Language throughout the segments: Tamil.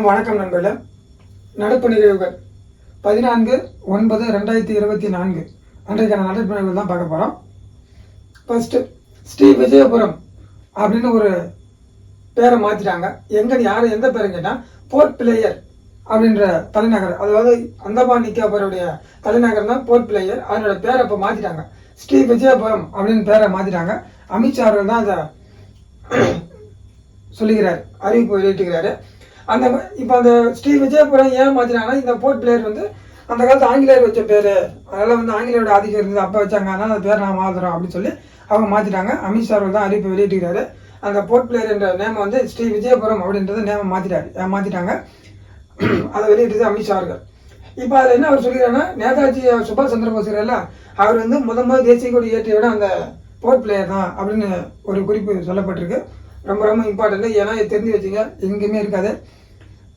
வணக்கம் நண்பர்களே. நடப்பு நிகழ்வுகள் பதினான்கு ஒன்பது ரெண்டாயிரத்தி இருபத்தி நான்கு. அன்றைக்கான நடப்பு நிகழ்வுகள் தான் பார்க்க போகிறோம் ஃபஸ்ட்டு ஸ்ரீ விஜயபுரம் அப்படின்னு ஒரு பேரை மாற்றிட்டாங்க எங்கன்னு யார் எந்த பேருன்னு கேட்டால் போர்ட் பிளேயர் அப்படின்ற தலைநகர் அதாவது அந்தமான் நிக்கோபருடைய தலைநகர் தான் போர்ட் பிளேயர் அதனோட பேரை இப்போ மாற்றிட்டாங்க ஸ்ரீ விஜயபுரம் அப்படின்னு பேரை மாற்றிட்டாங்க அமித்ஷா அவர்கள் தான் அதை சொல்லுகிறார் அறிவிப்பு வெளியிட்டுகிறாரு அந்த இப்போ அந்த ஸ்ரீ விஜயபுரம் ஏன் மாற்றினாங்கன்னா இந்த போர்ட் பிளேயர் வந்து அந்த காலத்து ஆங்கிலேயர் வச்ச பேர். அதெல்லாம் வந்து ஆங்கிலேயரோட அதிகம் இருந்தது அப்போ வச்சாங்க. அதனால் அந்த பேர் நான் மாற்றுறோம் அப்படின்னு சொல்லி அவங்க மாற்றிட்டாங்க அமித்ஷா அவர்கள் தான் அறிவிப்பு வெளியிட்டுக்கிறாரு அந்த போர்ட் பிளேயர் என்ற நேம் வந்து ஸ்ரீ விஜயபுரம் அப்படின்றத நேம் மாற்றிட்டாரு மாற்றிட்டாங்க அதை வெளியிட்டது அமித்ஷா அவர்கள். இப்போ அதில் என்ன அவர் சொல்லிக்கிறாருன்னா நேதாஜி சுபாஷ் சந்திர போஸ் அவர் வந்து முத முதல் தேசிய கொடி ஏற்றிய விட அந்த போர்ட் பிளேயர் தான் அப்படின்னு ஒரு குறிப்பு சொல்லப்பட்டிருக்கு. ரொம்ப ரொம்ப இம்பார்ட்டன்ட் ஏன்னா தெரிஞ்சு வச்சுங்க. எங்கேயுமே இருக்காது.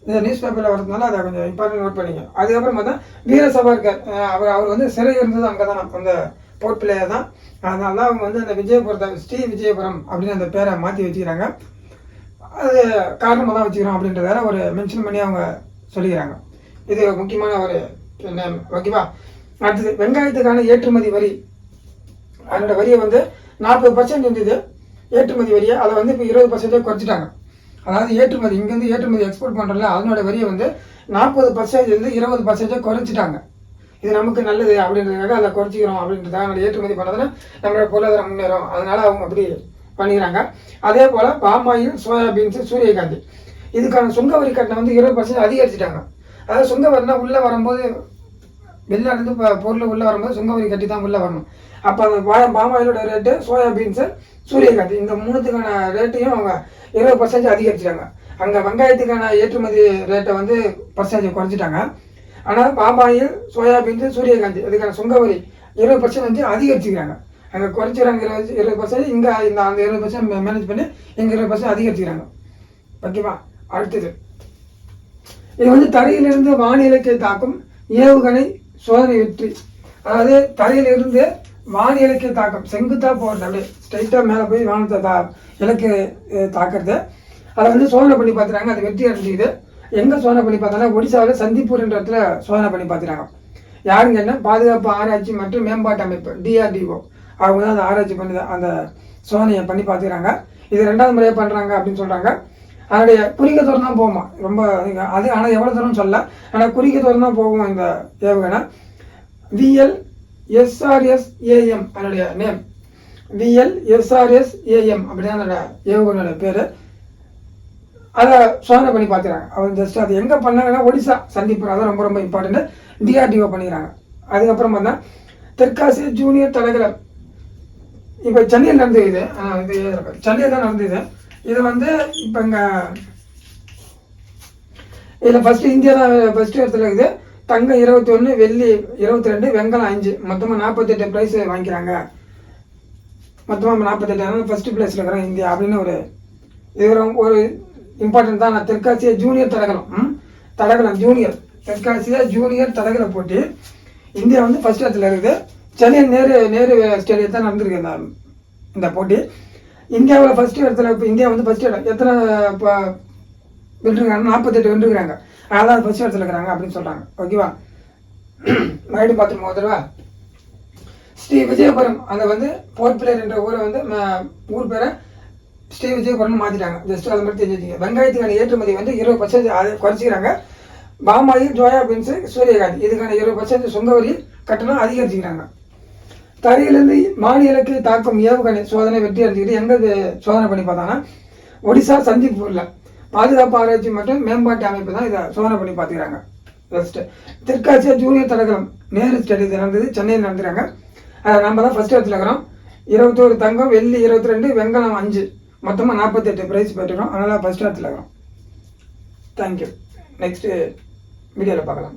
இந்த நியூஸ் பேப்பரில் வரதுனால அதை கொஞ்சம் இம்பார்ட்டன்ட் நோட் பண்ணிங்க. அதுக்கப்புறம் பார்த்தா வீரசபாக்கர் அவர் அவர் வந்து சிறை இருந்தது அங்கே தான் அந்த போர்ட் பிளேயர் தான். அதனால தான் அவங்க வந்து அந்த விஜயபுரத்தை ஸ்ரீ விஜயபுரம் அப்படின்னு அந்த பேரை மாற்றி வச்சுக்கிறாங்க. அது காரணமாக தான் வச்சுக்கிறோம் அப்படின்றதால ஒரு மென்ஷன் பண்ணி அவங்க சொல்லிக்கிறாங்க. இது முக்கியமான ஒரு ஓகேவா அடுத்தது வெங்காயத்துக்கான ஏற்றுமதி வரி. அதனோட வரியை வந்து நாற்பது பர்சன்ட் இருந்தது. ஏற்றுமதி வரியை அதை வந்து இப்போ இருபது பர்சன்டேஜ் குறைச்சிட்டாங்க. அதாவது ஏற்றுமதி இங்கேருந்து ஏற்றுமதி எக்ஸ்போர்ட் பண்ணுறோம்ல அதனோட வரியை வந்து நாற்பது பர்சன்டேஜ் வந்து இருபது பர்சன்டேஜ் குறைச்சிட்டாங்க. இது நமக்கு நல்லது அப்படின்றதுக்காக அதை குறைச்சிக்கிறோம் அப்படின்றதாக நம்ம ஏற்றுமதி பண்ணதுன்னா நம்மளோட பொருளாதாரம் முன்னேறும். அதனால் அவங்க அப்படி பண்ணிக்கிறாங்க. அதே போல் பாமாயில் சோயாபீன்ஸு சூரியகாந்தி. இதுக்கான சுங்க வரி கட்டணம் வந்து இருபது பர்சன்ட் அதிகரிச்சிட்டாங்க. அதாவது சுங்கவரினா உள்ளே வரும்போது வெளிநாட்டுலேருந்து இப்போ பொருள் உள்ளே வரும்போது சுங்க வரி கட்டி தான் உள்ளே வரணும். அப்போ அந்த பா பாமாயிலோட ரேட்டு சோயாபீன்ஸு சூரியகாந்தி இந்த மூணுத்துக்கான ரேட்டையும் அவங்க இருபது பர்சன்டேஜ் அதிகரிச்சிட்டாங்க. அங்கே வெங்காயத்துக்கான ஏற்றுமதி ரேட்டை வந்து பர்சன்டேஜ் குறைச்சிட்டாங்க. ஆனால் பாமாயில் சோயாபீன்ஸு சூரியகாந்தி அதுக்கான சுங்க வரி இருபது பர்சன்ட் வந்து அதிகரிச்சுக்கிறாங்க. அங்கே குறைச்சிக்கிறாங்க இருபது இருபது பர்சன்ட் இங்கே இந்த அந்த இருபது பர்சன்ட் மேனேஜ் பண்ணி இங்கே இருபது பர்சன்ட் அதிகரிச்சுக்கிறாங்க. ஓகேவா? அடுத்தது. இது வந்து தரையிலிருந்து வானிலைக்கு தாக்கும் ஏவுகணை சோதனை வெற்றி. அதாவது தரையிலிருந்து இலக்கிய தாக்கம் செங்குத்தா போகிறது அப்படியே ஸ்ட்ரைட்டாக மேலே போய் வானத்தை தா இலக்கு தாக்கிறது. அதை வந்து சோதனை பண்ணி பார்த்துறாங்க அது வெற்றி அடைஞ்சிது. எங்கே சோதனை பண்ணி பார்த்தாலும் ஒடிசாவில் சந்திப்பூர் என்ற இடத்துல சோதனை பண்ணி பார்த்துறாங்க யாருங்க என்ன? பாதுகாப்பு ஆராய்ச்சி மற்றும் மேம்பாட்டு அமைப்பு டிஆர்டிஓ அவங்க தான் அந்த ஆராய்ச்சி பண்ணி அந்த சோதனையை பண்ணி பார்த்துக்கிறாங்க. இது ரெண்டாவது முறையாக பண்ணுறாங்க அப்படின்னு சொல்கிறாங்க அதனுடைய குறிக்க தூரம் தான் போகுமா ரொம்ப அது ஆனால் எவ்வளோ தூரம் சொல்ல ஆனால் குறிக்க தூரம் தான் போகும் இந்த ஏவுகணை. விஎல் எஸ்ஆர்எஸ் ஏஎம் அதனுடைய நேம் விஎல் எஸ்ஆர்எஸ் ஏஎம் அப்படின்னு அதோட ஏவுகணையோட பேர். அதை சோதனை பண்ணி பார்த்துறாங்க அவர் ஜஸ்ட் அது எங்கே பண்ணாங்கன்னா ஒடிசா சந்திப்பூர் அதான் ரொம்ப ரொம்ப இம்பார்ட்டன்ட் டிஆர்டிஓ பண்ணிக்கிறாங்க. அதுக்கப்புறம் பார்த்தா தெற்காசிய ஜூனியர் தடகளம் இப்போ சென்னையில் நடந்தது இது. இது சென்னையில் தான் நடந்தது இது வந்து இப்போ இங்கே இதில் ஃபஸ்ட்டு இந்தியா தான் ஃபஸ்ட்டு இடத்துல இருக்குது தங்கம் இருபத்தி ஒன்று வெள்ளி இருபத்தி ரெண்டு வெங்கலம் அஞ்சு மொத்தமாக நாற்பத்தெட்டு ப்ரைஸ் வாங்கிக்கிறாங்க. மொத்தமாக நாற்பத்தெட்டு ஃபஸ்ட்டு ப்ளேஸில் இருக்கிறாங்க இந்தியா அப்படின்னு ஒரு இது ஒரு இம்பார்ட்டன்ட் தான். நான் தெற்காசிய ஜூனியர் தடகளம். ம்? தடகளம் ஜூனியர் தெற்காசிய ஜூனியர் தடகள போட்டி. இந்தியா வந்து ஃபஸ்ட் இடத்துல இருக்குது. சென்னை நேரு நேரு ஸ்டேடியத்தான் நடந்திருக்கு இந்த இந்த போட்டி. இந்தியாவில் ஃபஸ்ட்டு இடத்துல இப்போ இந்தியா வந்து ஃபஸ்ட் இடம். எத்தனை இப்போ வென்றுருக்காங்க? நாற்பத்தெட்டு வென்றிருக்காங்க. அதான் ஃபஸ்ட் இடத்துல இருக்கிறாங்க அப்படின்னு சொல்கிறாங்க ஓகேவா மறுபடியும் பார்த்துருமா ஒருத்தருவா ஸ்ரீ விஜயபுரம் அந்த வந்து போர்ட் பிளேயர் என்ற ஊரை வந்து ஊர் பேரை ஸ்ரீ விஜயபுரம் மாற்றிட்டாங்க ஜஸ்ட் அதை மட்டும் தெரிஞ்சுங்க வெங்காயத்துக்கான ஏற்றுமதி வந்து இருபது பர்சன்ட் அதை குறைச்சிக்கிறாங்க. பாமாயில் ஜோயா பீன்ஸு சூரியகாந்தி. இதுக்கான இருபது பர்சன்ட் சுங்க வரி கட்டணம் அதிகரிச்சுக்கிறாங்க. தரையிலிருந்து மாநிலக்கு தாக்கும் ஏவுகணை சோதனை வெற்றி அடைஞ்சிக்கிட்டு எங்க சோதனை பண்ணி பார்த்தாங்கன்னா ஒடிசா சந்திப்பூரில் பாதுகாப்பு ஆராய்ச்சி மற்றும் மேம்பாட்டு அமைப்பு தான் இதை சோதனை பண்ணி பார்த்துக்கிறாங்க. ஃபஸ்ட்டு தெற்காசியா ஜூனியர் தடகளம் நேரு ஸ்டேடியத்தில் நடந்தது சென்னையில் நடந்துறாங்க நம்ம தான் ஃபர்ஸ்ட் இடத்துல இருக்கிறோம். இருபத்தோரு தங்கம் வெள்ளி இருபத்தி ரெண்டு வெங்கலம் அஞ்சு. மொத்தமாக நாற்பத்தெட்டு ப்ரைஸ் பெற்றுக்கிறோம். அதனால் ஃபர்ஸ்ட் இடத்துல இருக்கிறோம். தேங்க்யூ நெக்ஸ்ட்டு வீடியோவில் பார்க்கலாம்.